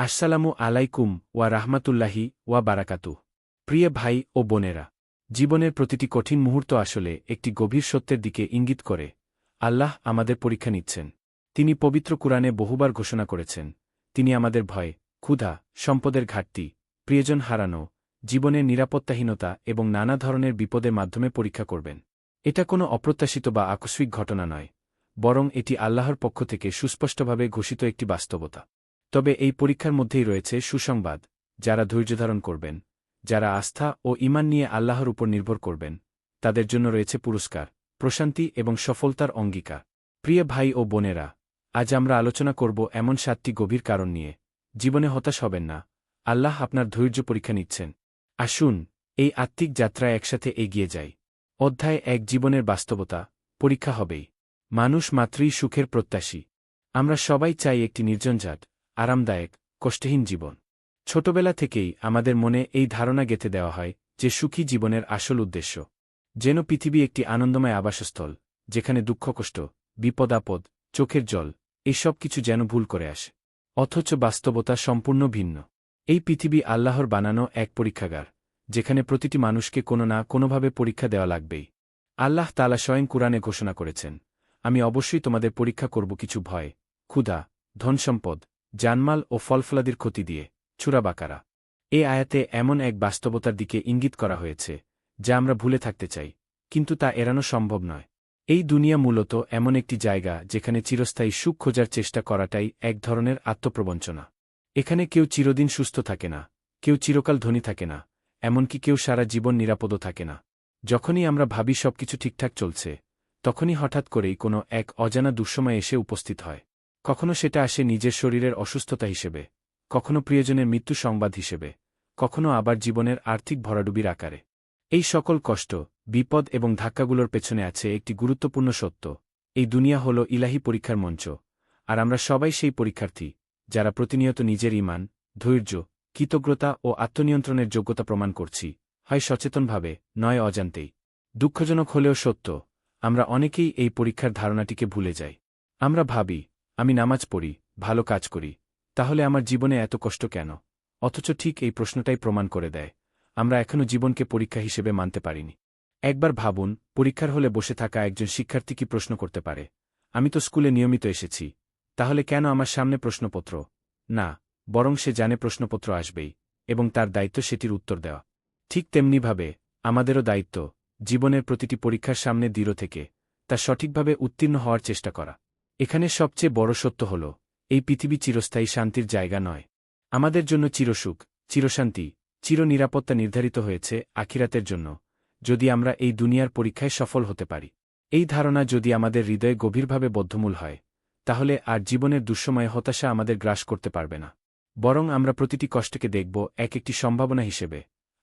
আসসালামু আলাইকুম ওয়া রাহমাতুল্লাহি ওয়া বারাকাতু প্রিয় ভাই ও বোনেরা, জীবনের প্রতিটি কঠিন মুহূর্ত আসলে একটি গভীর সত্যের দিকে ইঙ্গিত করে। আল্লাহ আমাদের পরীক্ষা নিচ্ছেন। তিনি পবিত্র কুরআনে বহুবার ঘোষণা করেছেন, তিনি আমাদের ভয়, ক্ষুধা, সম্পদের ঘাটতি, প্রিয়জন হারানো, জীবনের নিরাপত্তাহীনতা এবং নানা ধরনের বিপদের মাধ্যমে পরীক্ষা করবেন। এটা কোনো অপ্রত্যাশিত বা আকস্মিক ঘটনা নয়, বরং এটি আল্লাহর পক্ষ থেকে সুস্পষ্টভাবে ঘোষিত একটি বাস্তবতা। তবে এই পরীক্ষার মধ্যেই রয়েছে সুসংবাদ, যারা ধৈর্যধারণ করবেন, যারা আস্থা ও ইমান নিয়ে আল্লাহর উপর নির্ভর করবেন। তাদের জন্য রয়েছে পুরস্কার, প্রশান্তি এবং সফলতার অঙ্গীকার। প্রিয় ভাই ও বোনেরা, আজ আমরা আলোচনা করব এমন সাতটি গভীর কারণ নিয়ে। জীবনে হতাশ হবেন না, আল্লাহ আপনার ধৈর্য পরীক্ষা নিচ্ছেন। আসুন, এই আত্মিক যাত্রায় একসাথে এগিয়ে যাই। অধ্যায় এক, জীবনের বাস্তবতা, পরীক্ষা হবেই। মানুষ মাত্রই সুখের প্রত্যাশী। আমরা সবাই চাই একটি নির্জনজাট আরামদায়ক, কষ্টহীন জীবন। ছোটবেলা থেকেই আমাদের মনে এই ধারণা গেঁথে দেওয়া হয় যে সুখী জীবনের আসল উদ্দেশ্য, যেন পৃথিবী একটি আনন্দময় আবাসস্থল, যেখানে দুঃখ কষ্ট চোখের জল এইসব কিছু যেন ভুল করে আসে। অথচ বাস্তবতা সম্পূর্ণ ভিন্ন। এই পৃথিবী আল্লাহর বানানো এক পরীক্ষাগার, যেখানে প্রতিটি মানুষকে কোনো না কোনোভাবে পরীক্ষা দেওয়া লাগবেই। আল্লাহ তালা স্বয়ং কুরআনে ঘোষণা করেছেন, আমি অবশ্যই তোমাদের পরীক্ষা করব কিছু ভয়, ক্ষুধা, ধনসম্পদ জানমাল ও ফলফলাদির ক্ষতি দিয়ে চূড়াবাকারা এ আয়াতে এমন এক বাস্তবতার দিকে ইঙ্গিত করা হয়েছে, যা আমরা ভুলে থাকতে চাই, কিন্তু তা এড়ানো সম্ভব নয়। এই দুনিয়া মূলত এমন একটি জায়গা যেখানে চিরস্থায়ী সুখ খোঁজার চেষ্টা করাটাই এক ধরনের আত্মপ্রবঞ্চনা। এখানে কেউ চিরদিন সুস্থ থাকে না, কেউ চিরকাল ধনী থাকে না, এমনকি কেউ সারা জীবন নিরাপদও থাকে না। যখনই আমরা ভাবি সবকিছু ঠিকঠাক চলছে, তখনই হঠাৎ করেই কোনো এক অজানা দুঃসময় এসে উপস্থিত হয়। কখনো সেটা আসে নিজের শরীরের অসুস্থতা হিসেবে, কখনো প্রিয়জনের মৃত্যু সংবাদ হিসেবে, কখনো আবার জীবনের আর্থিক ভরাডুবির আকারে। এই সকল কষ্ট, বিপদ এবং ধাক্কাগুলোর পেছনে আছে একটি গুরুত্বপূর্ণ সত্য, এই দুনিয়া হল ইলাহি পরীক্ষার মঞ্চ, আর আমরা সবাই সেই পরীক্ষার্থী, যারা প্রতিনিয়ত নিজের ইমান ধৈর্য, কৃতজ্ঞতা ও আত্মনিয়ন্ত্রণের যোগ্যতা প্রমাণ করছি, হয় সচেতনভাবে, নয় অজান্তেই। দুঃখজনক হলেও সত্য, আমরা অনেকেই এই পরীক্ষার ধারণাটিকে ভুলে যাই। আমরা ভাবি আমি নামাজ পড়ি, ভালো কাজ করি। তাহলে আমার জীবনে এত কষ্ট কেন? অথচ ঠিক এই প্রশ্নটাই প্রমাণ করে দেয়। আমরা এখনও জীবনকে পরীক্ষা হিসেবে মানতে পারিনি। একবার ভাবুন, পরীক্ষার হলে বসে থাকা একজন শিক্ষার্থী কি প্রশ্ন করতে পারে? আমি তো স্কুলে নিয়মিত এসেছি। তাহলে কেন আমার সামনে প্রশ্নপত্র? না, বরং সে জানে প্রশ্নপত্র আসবেই, এবং তার দায়িত্ব সেটির উত্তর দেওয়া। ঠিক তেমনিভাবে, আমাদেরও দায়িত্ব, জীবনের প্রতিটি পরীক্ষার সামনে দৃঢ় থেকে, তা সঠিকভাবে উত্তীর্ণ হওয়ার চেষ্টা করা। এখানে সবচেয়ে বড় সত্য হল, এই পৃথিবী চিরস্থায়ী শান্তির জায়গা নয়। আমাদের জন্য চিরসুখ, চিরশান্তি চির নিরাপত্তা নির্ধারিত হয়েছে আখিরাতের জন্য, যদি আমরা এই দুনিয়ার পরীক্ষায় সফল হতে পারি। এই ধারণা যদি আমাদের হৃদয়ে গভীরভাবে বদ্ধমূল হয়, তাহলে আর জীবনের দুঃসময়ে হতাশা আমাদের গ্রাস করতে পারবে না। বরং আমরা প্রতিটি কষ্টকে দেখব এক একটি সম্ভাবনা হিসেবে,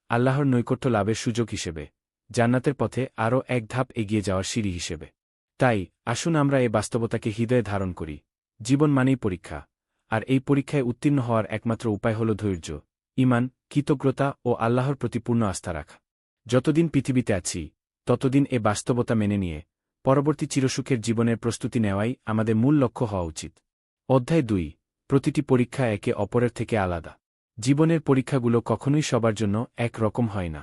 আল্লাহর নৈকট্য লাভের সুযোগ হিসেবে, জান্নাতের পথে আরও এক ধাপ এগিয়ে যাওয়ার সিঁড়ি হিসেবে। তাই, আসুন আমরা এ বাস্তবতাকে হৃদয়ে ধারণ করি। জীবন মানেই পরীক্ষা, আর এই পরীক্ষায় উত্তীর্ণ হওয়ার একমাত্র উপায় হল ধৈর্য ইমান কৃতজ্ঞতা ও আল্লাহর প্রতি পূর্ণ আস্থা রাখা। যতদিন পৃথিবীতে আছি, ততদিন এ বাস্তবতা মেনে নিয়ে, পরবর্তী চিরসুখের জীবনের প্রস্তুতি নেওয়াই আমাদের মূল লক্ষ্য হওয়া উচিত। অধ্যায় দুই, প্রতিটি পরীক্ষা একে অপরের থেকে আলাদা। জীবনের পরীক্ষাগুলো কখনোই সবার জন্য এক রকম হয় না।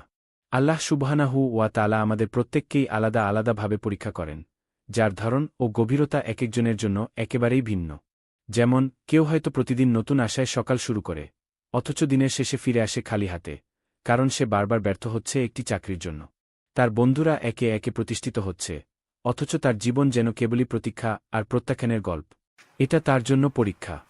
আল্লাহ সুবহানাহু ওয়া তালা আমাদের প্রত্যেককেই আলাদা আলাদাভাবে পরীক্ষা করেন। যার ধরন ও গভীরতা একেকজনের জন্য একেবারেই ভিন্ন। যেমন, কেউ হয়তো প্রতিদিন নতুন আশায় সকাল শুরু করে, অথচ দিনের শেষে ফিরে আসে খালি হাতে, কারণ সে বারবার ব্যর্থ হচ্ছে একটি চাকরির জন্য। তার বন্ধুরা একে একে প্রতিষ্ঠিত হচ্ছে, অথচ তার জীবন যেন কেবলই প্রতীক্ষা আর প্রত্যাখ্যানের গল্প। এটা তার জন্য পরীক্ষা।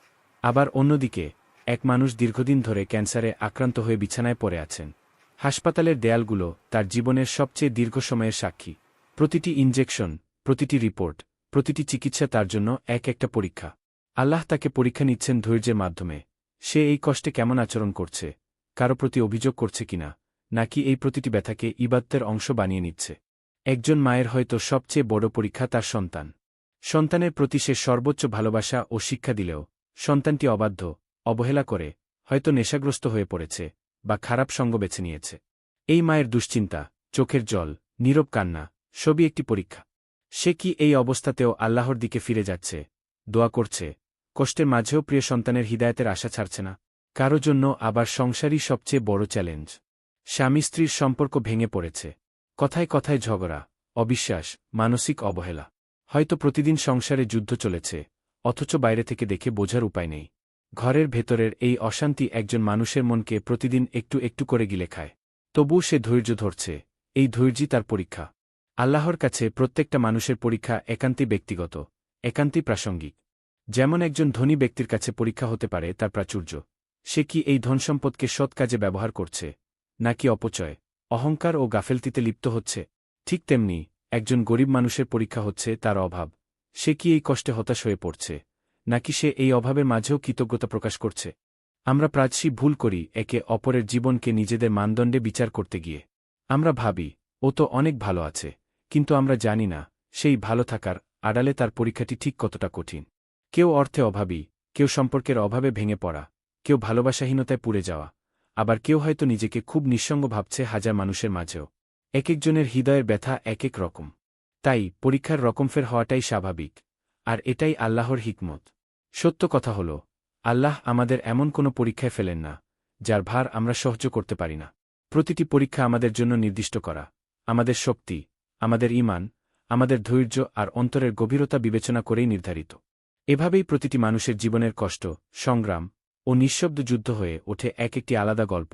আবার অন্যদিকে, এক মানুষ দীর্ঘদিন ধরে ক্যান্সারে আক্রান্ত হয়ে বিছানায় পড়ে আছেন। হাসপাতালের দেয়ালগুলো তার জীবনের সবচেয়ে দীর্ঘ সময়ের সাক্ষী। প্রতিটি ইনজেকশন প্রতিটি রিপোর্ট, প্রতিটি চিকিৎসা তার জন্য এক একটা পরীক্ষা। আল্লাহ তাকে পরীক্ষা নিচ্ছেন ধৈর্যের মাধ্যমে। সে এই কষ্টে কেমন আচরণ করছে? কারও প্রতি অভিযোগ করছে কিনা? নাকি এই প্রতিটি ব্যথাকে ইবাত্তের অংশ বানিয়ে নিচ্ছে? একজন মায়ের হয়তো সবচেয়ে বড় পরীক্ষা তার সন্তান। সন্তানের প্রতি সে সর্বোচ্চ ভালোবাসা ও শিক্ষা দিলেও সন্তানটি অবাধ্য, অবহেলা করে, হয়তো নেশাগ্রস্ত হয়ে পড়েছে বা খারাপ সঙ্গ বেছে নিয়েছে। এই মায়ের দুশ্চিন্তা, চোখের জল, নীরব কান্না, সবই একটি পরীক্ষা। সে কি এই অবস্থাতেও আল্লাহর দিকে ফিরে যাচ্ছে, দোয়া করছে, কষ্টের মাঝেও প্রিয় সন্তানের হৃদায়তের আশা ছাড়ছে না, কারও জন্য আবার সংসারই সবচেয়ে বড় চ্যালেঞ্জ। স্বামী স্ত্রীর সম্পর্ক ভেঙে পড়েছে, কথায় কথায় ঝগড়া, অবিশ্বাস, মানসিক অবহেলা, হয়তো প্রতিদিন সংসারে যুদ্ধ চলেছে, অথচ বাইরে থেকে দেখে বোঝার উপায় নেই। ঘরের ভেতরের এই অশান্তি একজন মানুষের মনকে প্রতিদিন একটু একটু করে গিলে খায়। তবু সে ধৈর্য ধরছে, এই ধৈর্যই তার পরীক্ষা। আল্লাহর কাছে প্রত্যেকটা মানুষের পরীক্ষা একান্তই ব্যক্তিগত, একান্তই প্রাসঙ্গিক। যেমন একজন ধনী ব্যক্তির কাছে পরীক্ষা হতে পারে তার প্রাচুর্য। সে কি এই ধনসম্পদকে সৎ কাজে ব্যবহার করছে, নাকি অপচয়, অহংকার ও গাফেলতিতে লিপ্ত হচ্ছে? ঠিক তেমনি, একজন গরিব মানুষের পরীক্ষা হচ্ছে তার অভাব। সে কি এই কষ্টে হতাশ হয়ে পড়ছে, নাকি সে এই অভাবের মাঝেও কৃতজ্ঞতা প্রকাশ করছে? আমরা প্রাচী ভুল করি একে অপরের জীবনকে নিজেদের মানদণ্ডে বিচার করতে গিয়ে। আমরা ভাবি, ও তো অনেক ভালো আছে। কিন্তু আমরা জানি না, সেই ভালো থাকার আড়ালে তার পরীক্ষাটি ঠিক কতটা কঠিন। কেউ অর্থে অভাবী, কেউ সম্পর্কের অভাবে ভেঙে পড়া, কেউ ভালোবাসাহীনতায় পুড়ে যাওয়া, আবার কেউ হয়তো নিজেকে খুব নিঃসঙ্গ ভাবছে হাজার মানুষের মাঝেও। এক একজনের হৃদয়ের ব্যথা এক এক রকম। তাই পরীক্ষার রকমফের হওয়াটাই স্বাভাবিক, আর এটাই আল্লাহর হিকমত। সত্য কথা হল, আল্লাহ আমাদের এমন কোনো পরীক্ষায় ফেলেন না, যার ভার আমরা সহ্য করতে পারি না। প্রতিটি পরীক্ষা আমাদের জন্য নির্দিষ্ট করা, আমাদের শক্তি আমাদের ইমান আমাদের ধৈর্য আর অন্তরের গভীরতা বিবেচনা করেই নির্ধারিত। এভাবেই প্রতিটি মানুষের জীবনের কষ্ট, সংগ্রাম ও নিঃশব্দ যুদ্ধ হয়ে ওঠে এক একটি আলাদা গল্প,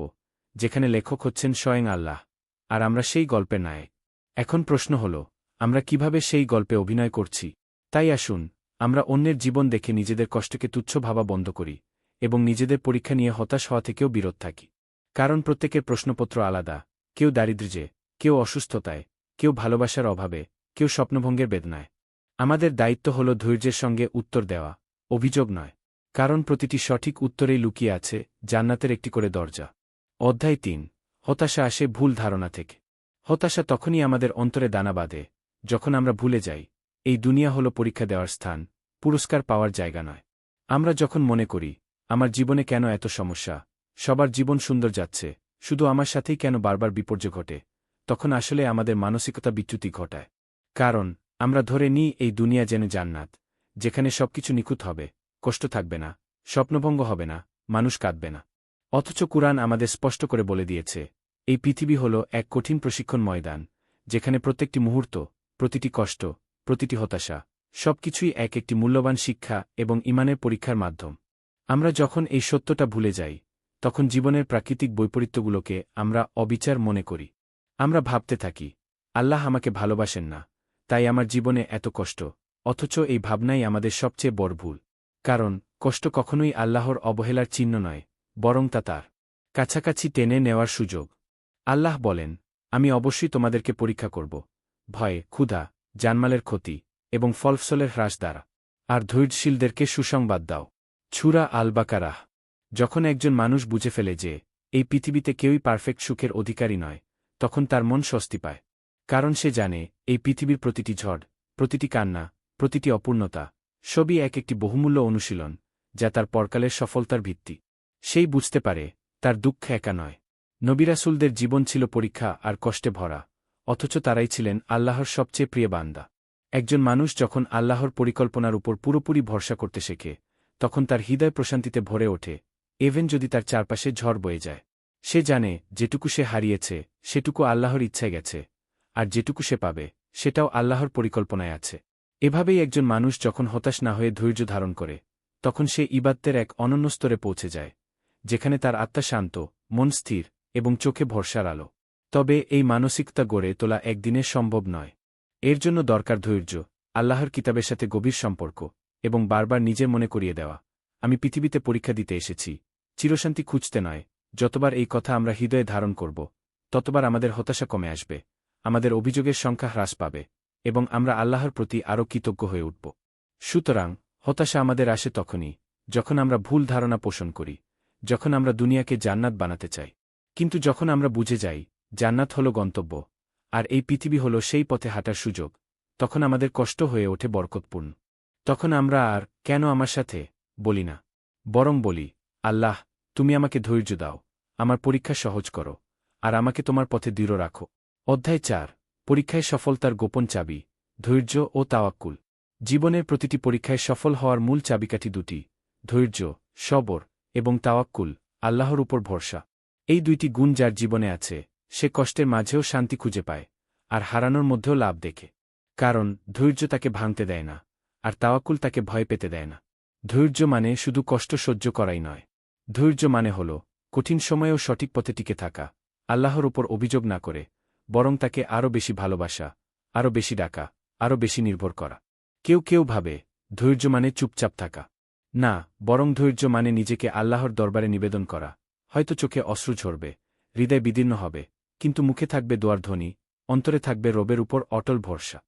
যেখানে লেখক হচ্ছেন স্বয়ং আল্লাহ। আর আমরা সেই গল্পের নায়ক এখন প্রশ্ন হল, আমরা কীভাবে সেই গল্পে অভিনয় করছি? তাই আসুন, আমরা অন্যের জীবন দেখে নিজেদের কষ্টকে তুচ্ছ ভাবা বন্ধ করি এবং নিজেদের পরীক্ষা নিয়ে হতাশ হওয়া থেকেও বিরত থাকি। কারণ প্রত্যেকের প্রশ্নপত্র আলাদা, কেউ দারিদ্র্যে, কেউ অসুস্থতায় কেউ ভালোবাসার অভাবে, কেউ স্বপ্নভঙ্গের বেদনায়। আমাদের দায়িত্ব হল ধৈর্যের সঙ্গে উত্তর দেওয়া, অভিযোগ নয়। কারণ প্রতিটি সঠিক উত্তরেই লুকিয়ে আছে জান্নাতের একটি করে দরজা। অধ্যায় তিন, হতাশা আসে ভুল ধারণা থেকে। হতাশা তখনই আমাদের অন্তরে দানা বাঁধে, যখন আমরা ভুলে যাই, এই দুনিয়া হল পরীক্ষা দেওয়ার স্থান, পুরস্কার পাওয়ার জায়গা নয়। আমরা যখন মনে করি, আমার জীবনে কেন এত সমস্যা, সবার জীবন সুন্দর যাচ্ছে, শুধু আমার সাথেই কেন বারবার বিপর্যয় ঘটে তখন আসলে আমাদের মানসিকতা বিচ্যুতি ঘটায়। কারণ, আমরা ধরে নিই এই দুনিয়া যেন জান্নাত, যেখানে সবকিছু নিখুঁত হবে, কষ্ট থাকবে না, স্বপ্নভঙ্গ হবে না, মানুষ কাঁদবে না। অথচ কুরআন আমাদের স্পষ্ট করে বলে দিয়েছে, এই পৃথিবী হল এক কঠিন প্রশিক্ষণ ময়দান, যেখানে প্রত্যেকটি মুহূর্ত, প্রতিটি কষ্ট, প্রতিটি হতাশা, সবকিছুই এক একটি মূল্যবান শিক্ষা এবং ইমানের পরীক্ষার মাধ্যম। আমরা যখন এই সত্যটা ভুলে যাই, তখন জীবনের প্রাকৃতিক বৈপরীত্যগুলোকে আমরা অবিচার মনে করি। আমরা ভাবতে থাকি, আল্লাহ আমাকে ভালোবাসেন না, তাই আমার জীবনে এত কষ্ট, অথচ এই ভাবনাই আমাদের সবচেয়ে বড় ভুল। কারণ, কষ্ট কখনোই আল্লাহর অবহেলার চিহ্ন নয়, বরং তা তার। কাছাকাছি টেনে নেওয়ার সুযোগ। আল্লাহ বলেন, আমি অবশ্যই তোমাদেরকে পরীক্ষা করব। ভয়ে, ক্ষুধা, জানমালের ক্ষতি এবং ফলফসলের হ্রাস দ্বারা। আর ধৈর্যশীলদেরকে সুসংবাদ দাও। ছুরা আলবাকারাহ। যখন একজন মানুষ বুঝে ফেলে যে, এই পৃথিবীতে কেউই পারফেক্ট সুখের অধিকারী নয় তখন তার মন স্বস্তি পায়। কারণ সে জানে, এই পৃথিবীর প্রতিটি ঝড়, প্রতিটি কান্না, প্রতিটি অপূর্ণতা, সবই এক একটি বহুমূল্য অনুশীলন, যা তার পরকালের সফলতার ভিত্তি। সেই বুঝতে পারে, তার দুঃখ একা নয়। নবিরাসুলদের জীবন ছিল পরীক্ষা আর কষ্টে ভরা, অথচ তারাই ছিলেন আল্লাহর সবচেয়ে প্রিয় বান্দা। একজন মানুষ যখন আল্লাহর পরিকল্পনার উপর পুরোপুরি ভরসা করতে শেখে, তখন তার হৃদয় প্রশান্তিতে ভরে ওঠে এভেন যদি তার চারপাশে ঝড় বয়ে যায়। সে জানে, যেটুকু সে হারিয়েছে, সেটুকু আল্লাহর ইচ্ছায় গেছে, আর যেটুকু সে পাবে, সেটাও আল্লাহর পরিকল্পনায় আছে। এভাবেই একজন মানুষ যখন হতাশ না হয়ে ধৈর্য ধারণ করে, তখন সে ইবাত্তের এক অনন্য স্তরে পৌঁছে যায়, যেখানে তার আত্মা শান্ত, মন স্থির, এবং চোখে ভরসার আলো। তবে এই মানসিকতা গড়ে তোলা একদিনে সম্ভব নয়। এর জন্য দরকার ধৈর্য, আল্লাহর কিতাবের সাথে গভীর সম্পর্ক, এবং বারবার নিজের মনে করিয়ে দেওয়া। আমি পৃথিবীতে পরীক্ষা দিতে এসেছি, চিরশান্তি খুঁজতে নয় যতবার এই কথা আমরা হৃদয়ে ধারণ করব, ততবার আমাদের হতাশা কমে আসবে, আমাদের অভিযোগের সংখ্যা হ্রাস পাবে, এবং আমরা আল্লাহর প্রতি আরও কৃতজ্ঞ হয়ে উঠব। সুতরাং, হতাশা আমাদের আসে তখনই, যখন আমরা ভুল ধারণা পোষণ করি, যখন আমরা দুনিয়াকে জান্নাত বানাতে চাই। কিন্তু যখন আমরা বুঝে যাই, জান্নাত হল গন্তব্য, আর এই পৃথিবী হল সেই পথে হাঁটার সুযোগ, তখন আমাদের কষ্ট হয়ে ওঠে বরকতপূর্ণ। তখন আমরা আর কেন আমার সাথে বলি না, বরং বলি, আল্লাহ তুমি আমাকে ধৈর্য দাও, আমার পরীক্ষা সহজ করো, আর আমাকে তোমার পথে দৃঢ় রাখো। অধ্যায় চার, পরীক্ষায় সফলতার গোপন চাবি, ধৈর্য ও তাওয়াক্কুল। জীবনের প্রতিটি পরীক্ষায় সফল হওয়ার মূল চাবিকাঠি দুটি, ধৈর্য, সবর এবং তাওয়াক্কুল, আল্লাহর উপর ভরসা। এই দুইটি গুণ যার জীবনে আছে, সে কষ্টের মাঝেও শান্তি খুঁজে পায়, আর হারানোর মধ্যেও লাভ দেখে। কারণ ধৈর্য তাকে ভাঙতে দেয় না, আর তাওয়াকুল তাকে ভয় পেতে দেয় না। ধৈর্য মানে শুধু কষ্ট সহ্য করাই নয় ধৈর্য মানে হল, কঠিন সময়েও সঠিক পথে টিকে থাকা। আল্লাহর উপর অভিযোগ না করে, বরং তাকে আরও বেশি ভালোবাসা, আরও বেশি ডাকা, আরও বেশি নির্ভর করা। কেউ কেউ ভাবে, ধৈর্য মানে চুপচাপ থাকা। না, বরং ধৈর্য মানে নিজেকে আল্লাহর দরবারে নিবেদন করা। হয়তো চোখে অশ্রু ঝরবে, হৃদয় বিদীর্ণ হবে, কিন্তু মুখে থাকবে দোয়ার ধ্বনি, অন্তরে থাকবে রবের উপর অটল ভরসা।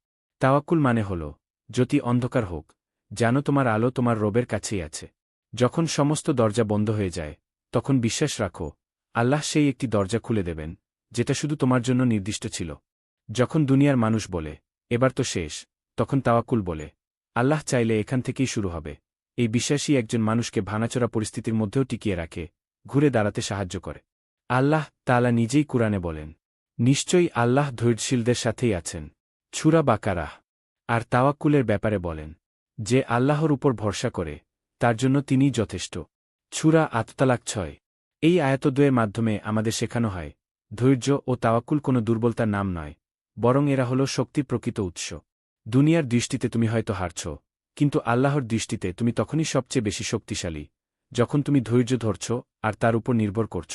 তাওয়াক্কুল মানে হল যদি অন্ধকার হোক জানো তোমার আলো তোমার রবের কাছেই আছে। যখন সমস্ত দরজা বন্ধ হয়ে যায়, তখন বিশ্বাস রাখো, আল্লাহ সেই একটি দরজা খুলে দেবেন, যেটা শুধু তোমার জন্য নির্দিষ্ট ছিল। যখন দুনিয়ার মানুষ বলে, এবার তো শেষ, তখন তাওয়াকুল বলে, আল্লাহ চাইলে এখান থেকেই শুরু হবে। এই বিশ্বাসী একজন মানুষকে ভানাচোরা পরিস্থিতির মধ্যেও টিকিয়ে রাখে, ঘুরে দাঁড়াতে সাহায্য করে। আল্লাহ তালা নিজেই কুরআনে বলেন, নিশ্চয়ই আল্লাহ ধৈর্যশীলদের সাথেই আছেন। ছুরা বাকারাহ। আর তাওয়াক্কুলের ব্যাপারে বলেন, যে আল্লাহর উপর ভরসা করে তার জন্য তিনিই যথেষ্ট। ছুরা আততালাক ছয়। এই আয়াতদ্বয়ের মাধ্যমে আমাদের শেখানো হয়, ধৈর্য ও তাওয়াক্কুল কোনো দুর্বলতার নাম নয়, বরং এরা হল শক্তির প্রকৃত উৎস। দুনিয়ার দৃষ্টিতে তুমি হয়তো হারছ, কিন্তু আল্লাহর দৃষ্টিতে তুমি তখনই সবচেয়ে বেশি শক্তিশালী, যখন তুমি ধৈর্য ধরছ আর তার উপর নির্ভর করছ।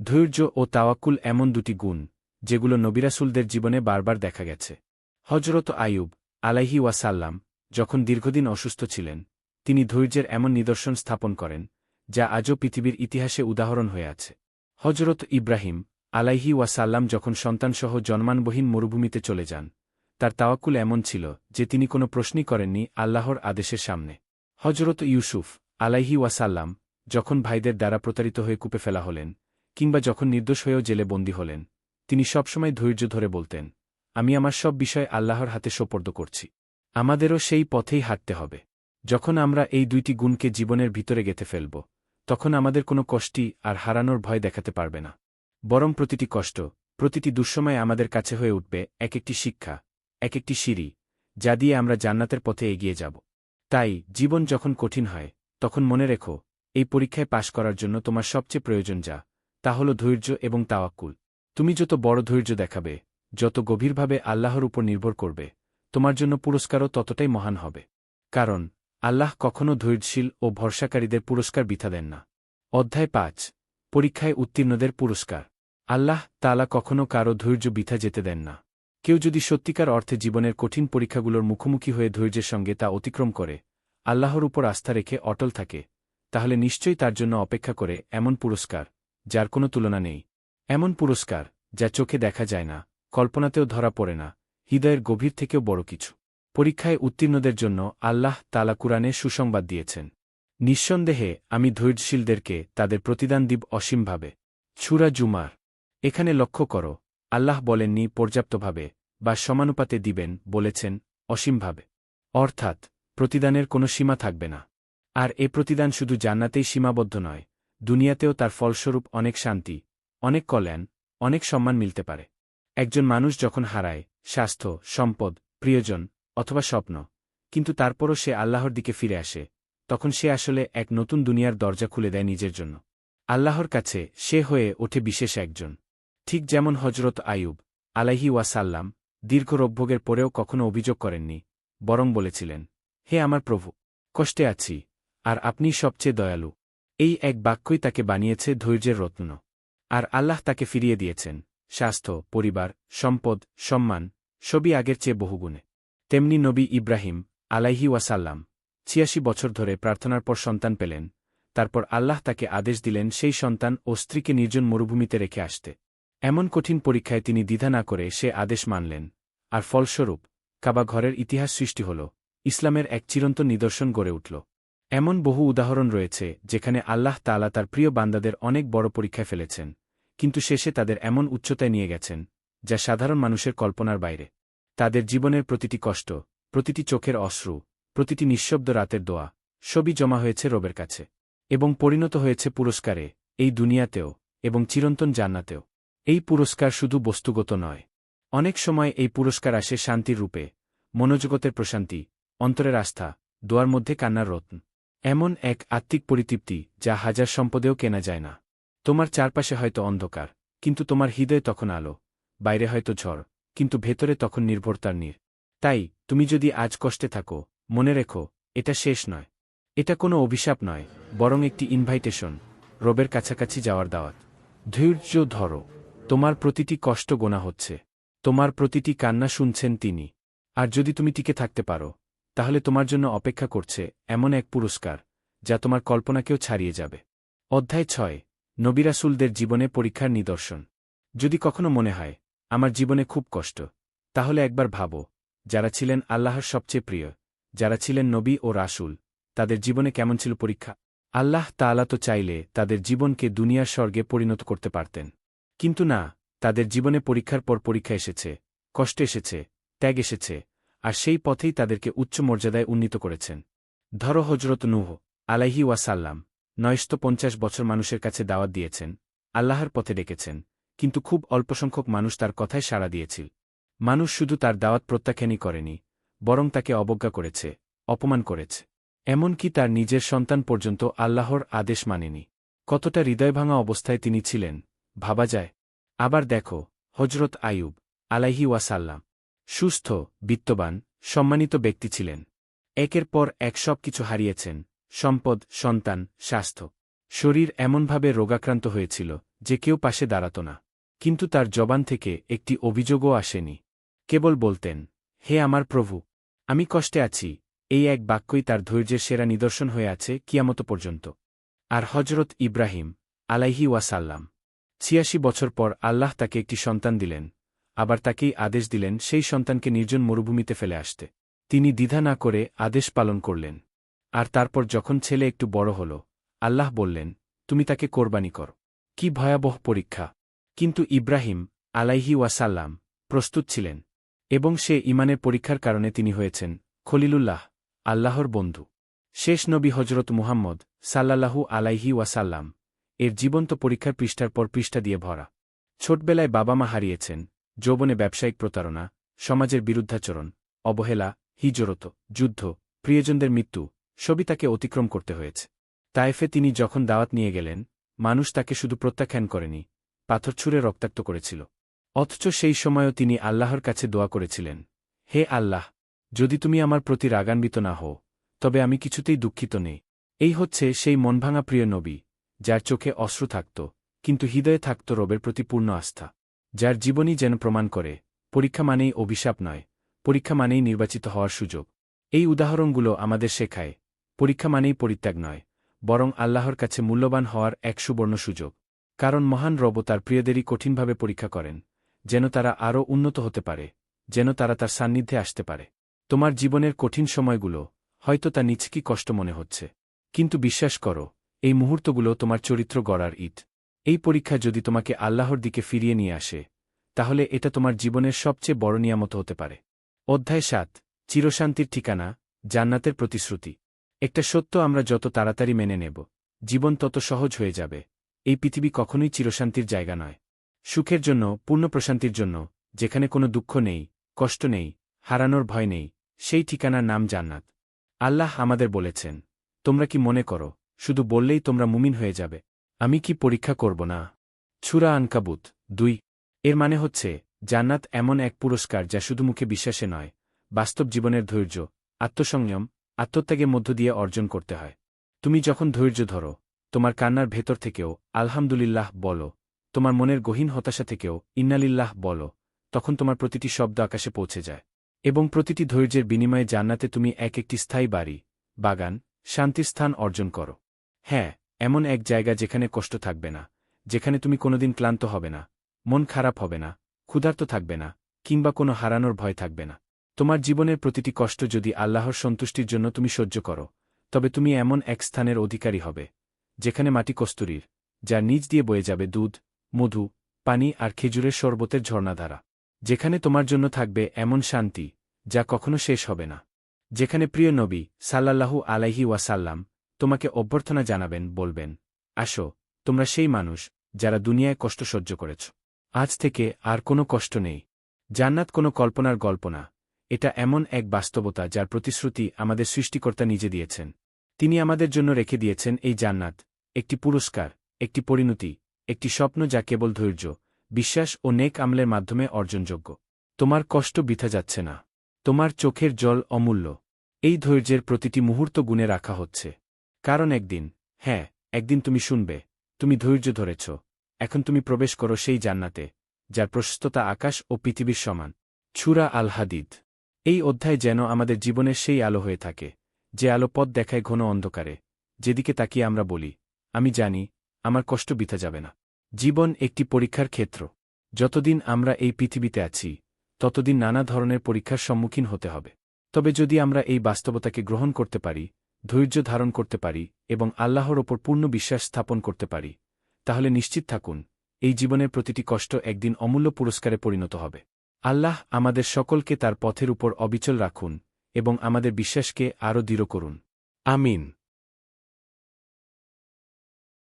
ধৈর্য ও তাওয়াক্কুল এমন দুটি গুণ, যেগুলো নবিরাসুলদের জীবনে বারবার দেখা গেছে। হজরত আয়ুব আলাইহি ওয়াসাল্লাম যখন দীর্ঘদিন অসুস্থ ছিলেন তিনি ধৈর্যের এমন নিদর্শন স্থাপন করেন, যা আজও পৃথিবীর ইতিহাসে উদাহরণ হয়ে আছে। হজরত ইব্রাহিম আলাইহি ওয়াসাল্লাম যখন সন্তানসহ জন্মানবহীন মরুভূমিতে চলে যান, তার তাওয়াক্কুল এমন ছিল যে তিনি কোনো প্রশ্নই করেননি আল্লাহর আদেশের সামনে। হজরত ইউসুফ আলাইহি ওয়াসাল্লাম যখন ভাইদের দ্বারা প্রতারিত হয়ে কূপে ফেলা হলেন, কিংবা যখন নির্দোষ হয়েও জেলে বন্দী হলেন, তিনি সবসময় ধৈর্য ধরে বলতেন, আমি আমার সব বিষয় আল্লাহর হাতে সোপর্দ করছি। আমাদেরও সেই পথেই হাঁটতে হবে। যখন আমরা এই দুইটি গুণকে জীবনের ভিতরে গেঁথে ফেলব, তখন আমাদের কোনো কষ্টি আর হারানোর ভয় দেখাতে পারবে না। বরং প্রতিটি কষ্ট, প্রতিটি দুঃসময় আমাদের কাছে হয়ে উঠবে এক একটি শিক্ষা, এক একটি সিঁড়ি, যা দিয়ে আমরা জান্নাতের পথে এগিয়ে যাব। তাই, জীবন যখন কঠিন হয়, তখন মনে রেখো, এই পরীক্ষায় পাশ করার জন্য তোমার সবচেয়ে প্রয়োজন যা, তা হল ধৈর্য এবং তাওয়াক্কুল। তুমি যত বড় ধৈর্য দেখাবে, যত গভীরভাবে আল্লাহর উপর নির্ভর করবে, তোমার জন্য পুরস্কারও ততটাই মহান হবে। কারণ আল্লাহ কখনও ধৈর্যশীল ও ভরসাকারীদের পুরস্কার বিথা দেন না। অধ্যায় পাঁচ। পরীক্ষায় উত্তীর্ণদের পুরস্কার। আল্লাহ তালা কখনও কারও ধৈর্য বিথা যেতে দেন না। কেউ যদি সত্যিকার অর্থে জীবনের কঠিন পরীক্ষাগুলোর মুখোমুখি হয়ে ধৈর্যের সঙ্গে তা অতিক্রম করে, আল্লাহর উপর আস্থা রেখে অটল থাকে, তাহলে নিশ্চয়ই তার জন্য অপেক্ষা করে এমন পুরস্কার, যার কোনো তুলনা নেই। এমন পুরস্কার, যা চোখে দেখা যায় না, কল্পনাতেও ধরা পড়ে না, হৃদয়ের গভীর থেকেও বড় কিছু। পরীক্ষায় উত্তীর্ণদের জন্য আল্লাহ তালা কুরআনে সুসংবাদ দিয়েছেন। নিঃসন্দেহে আমি ধৈর্যশীলদেরকে তাদের প্রতিদান দিব অসীমভাবে। ছুরা জুমার। এখানে লক্ষ্য করো, আল্লাহ বলেননি পর্যাপ্তভাবে বা সমানুপাতে দিবেন বলেছেন অসীমভাবে। অর্থাৎ, প্রতিদানের কোনো সীমা থাকবে না। আর এ প্রতিদান শুধু জান্নাতেই সীমাবদ্ধ নয়, দুনিয়াতেও তার ফলস্বরূপ অনেক শান্তি, অনেক কল্যাণ, অনেক সম্মান মিলতে পারে। একজন মানুষ যখন হারায়, স্বাস্থ্য, সম্পদ, প্রিয়জন অথবা স্বপ্ন। কিন্তু তারপরও সে আল্লাহর দিকে ফিরে আসে। তখন সে আসলে এক নতুন দুনিয়ার দরজা খুলে দেয় নিজের জন্য। আল্লাহর কাছে সে হয়ে ওঠে বিশেষ একজন। ঠিক যেমন হজরত আয়ুব আলাহি ওয়াসাল্লাম দীর্ঘ রোগভোগের পরেও কখনো অভিযোগ করেননি, বরং বলেছিলেন, হে আমার প্রভু, কষ্টে আছি, আর আপনি সবচেয়ে দয়ালু। এই এক বাক্যই তাকে বানিয়েছে ধৈর্যের রত্ন। আর আল্লাহ তাকে ফিরিয়ে দিয়েছেন, স্বাস্থ্য, পরিবার, সম্পদ, সম্মান, সবই আগের চেয়ে বহুগুণে। তেমনি নবী ইব্রাহিম, আলাইহি ওয়াসাল্লাম, ছিয়াশি বছর ধরে প্রার্থনার পর সন্তান পেলেন, তারপর আল্লাহ তাকে আদেশ দিলেন সেই সন্তান ও স্ত্রীকে নির্জন মরুভূমিতে রেখে আসতে। এমন কঠিন পরীক্ষায় তিনি দ্বিধা না করে সে আদেশ মানলেন। আর ফলস্বরূপ, কাবা ঘরের ইতিহাস সৃষ্টি হল, ইসলামের এক চিরন্তন নিদর্শন গড়ে উঠল। এমন বহু উদাহরণ রয়েছে যেখানে আল্লাহ তালা তার প্রিয় বান্দাদের অনেক বড় পরীক্ষায় ফেলেছেন, কিন্তু শেষে তাদের এমন উচ্চতায় নিয়ে গেছেন, যা সাধারণ মানুষের কল্পনার বাইরে। তাদের জীবনের প্রতিটি কষ্ট, প্রতিটি চোখের অশ্রু, প্রতিটি নিঃশব্দ রাতের দোয়া, সবই জমা হয়েছে রবের কাছে, এবং পরিণত হয়েছে পুরস্কারে, এই দুনিয়াতেও, এবং চিরন্তন জান্নাতেও। এই পুরস্কার শুধু বস্তুগত নয়। অনেক সময় এই পুরস্কার আসে শান্তির রূপে, মনোজগতের প্রশান্তি, অন্তরের আস্থা, দোয়ার মধ্যে কান্নার রত্ন। এমন এক আত্মিক পরিতৃপ্তি যা হাজার সম্পদেও কেনা যায় না। তোমার চারপাশে হয়তো অন্ধকার, কিন্তু তোমার হৃদয়ে তখন আলো, বাইরে হয়তো ঝড়। কিন্তু ভেতরে তখন নির্ভরতার নীর। তাই, তুমি যদি আজ কষ্টে থাকো, মনে রেখো, এটা শেষ নয়। এটা কোনো অভিশাপ নয়, বরং একটি ইনভাইটেশন রবের কাছাকাছি যাওয়ার দাওয়াত। ধৈর্য ধরো, তোমার প্রতিটি কষ্ট গোনা হচ্ছে, তোমার প্রতিটি কান্না শুনছেন তিনি। আর যদি তুমি টিকে থাকতে পারো, তাহলে তোমার জন্য অপেক্ষা করছে এমন এক পুরস্কার, যা তোমার কল্পনাকেও ছাড়িয়ে যাবে। অধ্যায় ছয় নবিরাসুলদের জীবনে পরীক্ষার নিদর্শন। যদি কখনো মনে হয় আমার জীবনে খুব কষ্ট। তাহলে একবার ভাবো, যারা ছিলেন আল্লাহর সবচেয়ে প্রিয়, যারা ছিলেন নবী ও রাসুল, তাদের জীবনে কেমন ছিল পরীক্ষা? আল্লাহ তাআলা তো চাইলে তাদের জীবনকে দুনিয়ার স্বর্গে পরিণত করতে পারতেন। কিন্তু না, তাদের জীবনে পরীক্ষার পর পরীক্ষা এসেছে, কষ্ট এসেছে, ত্যাগ এসেছে, আর সেই পথেই তাদেরকে উচ্চ মর্যাদায় উন্নীত করেছেন। ধরো হজরত নুহ আলাইহি ওয়াসাল্লাম, নয়শত পঞ্চাশ বছর মানুষের কাছে দাওয়াত দিয়েছেন, আল্লাহর পথে ডেকেছেন কিন্তু খুব অল্পসংখ্যক মানুষ তার কথায় সাড়া দিয়েছিল। মানুষ শুধু তার দাওয়াত প্রত্যাখ্যানই করেনি, বরং তাকে অবজ্ঞা করেছে, অপমান করেছে। এমনকি তার নিজের সন্তান পর্যন্ত আল্লাহর আদেশ মানেনি। কতটা হৃদয়ভাঙা অবস্থায় তিনি ছিলেন, ভাবা যায়। আবার দেখো হজরত আয়ুব আলাইহি ওয়াসাল্লাম, সুস্থ, বিত্তবান, সম্মানিত ব্যক্তি ছিলেন। একের পর এক সব কিছু হারিয়েছেন, সম্পদ, সন্তান, স্বাস্থ্য। শরীর এমনভাবে রোগাক্রান্ত হয়েছিল যে কেউ পাশে দাঁড়াত না। কিন্তু তার জবান থেকে একটি অভিযোগও আসেনি। কেবল বলতেন, হে আমার প্রভু, আমি কষ্টে আছি, এই এক বাক্যই তার ধৈর্যের সেরা নিদর্শন হয়ে আছে কিয়ামত পর্যন্ত। আর হজরত ইব্রাহিম, আলাইহি ওয়াসাল্লাম, ছিয়াশি বছর পর আল্লাহ তাকে একটি সন্তান দিলেন, আবার তাকেই আদেশ দিলেন সেই সন্তানকে নির্জন মরুভূমিতে ফেলে আসতে। তিনি দ্বিধা না করে আদেশ পালন করলেন। আর তারপর যখন ছেলে একটু বড় হল, আল্লাহ বললেন, তুমি তাকে কোরবানি কর। কি ভয়াবহ পরীক্ষা! কিন্তু ইব্রাহিম, আলাইহি ওয়াসাল্লাম, প্রস্তুত ছিলেন, এবং সে ইমানের পরীক্ষার কারণে তিনি হয়েছেন খলিলুল্লাহ, আল্লাহর বন্ধু। শেষ নবী হজরত মুহাম্মদ সাল্লাল্লাহু আলাইহি ওয়াসাল্লাম এর জীবন্ত পরীক্ষার পৃষ্ঠার পর পৃষ্ঠা দিয়ে ভরা। ছোটবেলায় বাবা মা হারিয়েছেন, যৌবনে ব্যবসায়িক প্রতারণা, সমাজের বিরুদ্ধাচরণ, অবহেলা, হিজরত, যুদ্ধ, প্রিয়জনদের মৃত্যু, সবই তাকে অতিক্রম করতে হয়েছে। তায়েফে তিনি যখন দাওয়াত নিয়ে গেলেন, মানুষ তাকে শুধু প্রত্যাখ্যান করেনি পাথর ছুঁড়ে রক্তাক্ত করেছিল। অথচ সেই সময়ও তিনি আল্লাহর কাছে দোয়া করেছিলেন, হে আল্লাহ, যদি তুমি আমার প্রতি রাগান্বিত না হও, তবে আমি কিছুতেই দুঃখিত নেই। এই হচ্ছে সেই মনভাঙা প্রিয় নবী, যার চোখে অশ্রু থাকত, কিন্তু হৃদয়ে থাকত রবের প্রতি পূর্ণ আস্থা, যার জীবনই যেন প্রমাণ করে, পরীক্ষা মানেই অভিশাপ নয়, পরীক্ষা মানেই নির্বাচিত হওয়ার সুযোগ। এই উদাহরণগুলো আমাদের শেখায়, পরীক্ষা মানেই পরিত্যাগ নয়, বরং আল্লাহর কাছে মূল্যবান হওয়ার এক সুবর্ণ সুযোগ। কারণ মহান রব তার প্রিয়দেরই কঠিনভাবে পরীক্ষা করেন, যেন তারা আরও উন্নত হতে পারে, যেন তারা তার সান্নিধ্যে আসতে পারে। তোমার জীবনের কঠিন সময়গুলো হয়তো তা নিছকি কষ্ট মনে হচ্ছে। কিন্তু বিশ্বাস করো, এই মুহূর্তগুলো তোমার চরিত্র গড়ার ইট। এই পরীক্ষা যদি তোমাকে আল্লাহর দিকে ফিরিয়ে নিয়ে আসে, তাহলে এটা তোমার জীবনের সবচেয়ে বড় নিয়ামত হতে পারে। অধ্যায় সাত, চিরশান্তির ঠিকানা, জান্নাতের প্রতিশ্রুতি। একটা সত্য আমরা যত তাড়াতাড়ি মেনে নেব, জীবন তত সহজ হয়ে যাবে। এই পৃথিবী কখনোই চিরশান্তির জায়গা নয়। সুখের জন্য, পূর্ণ প্রশান্তির জন্য, যেখানে কোনো দুঃখ নেই, কষ্ট নেই, হারানোর ভয় নেই, সেই ঠিকানার নাম জান্নাত। আল্লাহ আমাদের বলেছেন, তোমরা কি মনে করো, শুধু বললেই তোমরা মুমিন হয়ে যাবে? আমি কি পরীক্ষা করব না? ছুরা আনকাবুত দুই। এর মানে হচ্ছে, জান্নাত এমন এক পুরস্কার যা শুধু মুখে বিশ্বাসে নয়, বাস্তব জীবনের ধৈর্য, আত্মসংযম, আত্মত্যাগের মধ্য দিয়ে অর্জন করতে হয়। তুমি যখন ধৈর্য ধরো তোমার কান্নার ভেতর থেকেও, আলহামদুলিল্লাহ বলো। তোমার মনের গহীন হতাশা থেকেও, ইন্নালিল্লাহ বলো। তখন তোমার প্রতিটি শব্দ আকাশে পৌঁছে যায়। এবং প্রতিটি ধৈর্যের বিনিময়ে জান্নাতে তুমি এক একটি স্থায়ী বাড়ি, বাগান, শান্তির স্থান অর্জন করো। হ্যাঁ এমন এক জায়গা যেখানে কষ্ট থাকবে না, যেখানে তুমি কোনোদিন ক্লান্ত হবে না, মন খারাপ হবে না, ক্ষুধার্ত থাকবে না, কিংবা কোনো হারানোর ভয় থাকবে না। তোমার জীবনের প্রতিটি কষ্ট যদি আল্লাহর সন্তুষ্টির জন্য তুমি সহ্য করো, তবে তুমি এমন এক স্থানের অধিকারী হবে। যেখানে মাটি কস্তুরীর যা নিজ দিয়ে বয়ে যাবে দুধ, মধু, পানি আর খেজুরের শরবতের ঝর্ণাধারা। যেখানে তোমার জন্য থাকবে এমন শান্তি, যা কখনো শেষ হবে না। যেখানে প্রিয় নবী সাল্লাল্লাহু আলাইহি ওয়াসাল্লাম তোমাকে অভ্যর্থনা জানাবেন, বলবেন, আসো, তোমরা সেই মানুষ, যারা দুনিয়ায় কষ্ট সহ্য করেছ। আজ থেকে আর কোনো কষ্ট নেই। জান্নাত কোনো কল্পনার গল্প না। এটা এমন এক বাস্তবতা যার প্রতিশ্রুতি আমাদের সৃষ্টিকর্তা নিজে দিয়েছেন। তিনি আমাদের জন্য রেখে দিয়েছেন এই জান্নাত। একটি পুরস্কার, একটি পরিণতি, একটি স্বপ্ন যা কেবল ধৈর্য, বিশ্বাস ও নেক আমলের মাধ্যমে অর্জনযোগ্য। তোমার কষ্ট বিথা যাচ্ছে না। তোমার চোখের জল অমূল্য। এই ধৈর্যের প্রতিটি মুহূর্ত গুণে রাখা হচ্ছে। কারণ একদিন হ্যাঁ একদিন তুমি শুনবে, তুমি ধৈর্য ধরেছ। এখন তুমি প্রবেশ করো সেই জান্নাতে, যার প্রশস্ততা আকাশ ও পৃথিবীর সমান। ছুরা আল হাদিদ এই অধ্যায় যেন আমাদের জীবনের সেই আলো হয়ে থাকে, যে আলো পথ দেখায় ঘন অন্ধকারে। যেদিকে তাকিয়ে আমরা বলি আমি জানি, আমার কষ্ট বিথা যাবে না। জীবন একটি পরীক্ষার ক্ষেত্র। যতদিন আমরা এই পৃথিবীতে আছি, ততদিন নানা ধরনের পরীক্ষার সম্মুখীন হতে হবে। তবে যদি আমরা এই বাস্তবতাকে গ্রহণ করতে পারি, ধৈর্য ধারণ করতে পারি এবং আল্লাহর ওপর পূর্ণ বিশ্বাস স্থাপন করতে পারি, তাহলে নিশ্চিত থাকুন, এই জীবনের প্রতিটি কষ্ট একদিন অমূল্য পুরস্কারে পরিণত হবে। আল্লাহ আমাদের সকলকে তার পথের উপর অবিচল রাখুন এবং আমাদের বিশ্বাসকে আরও দৃঢ় করুন। আমিন।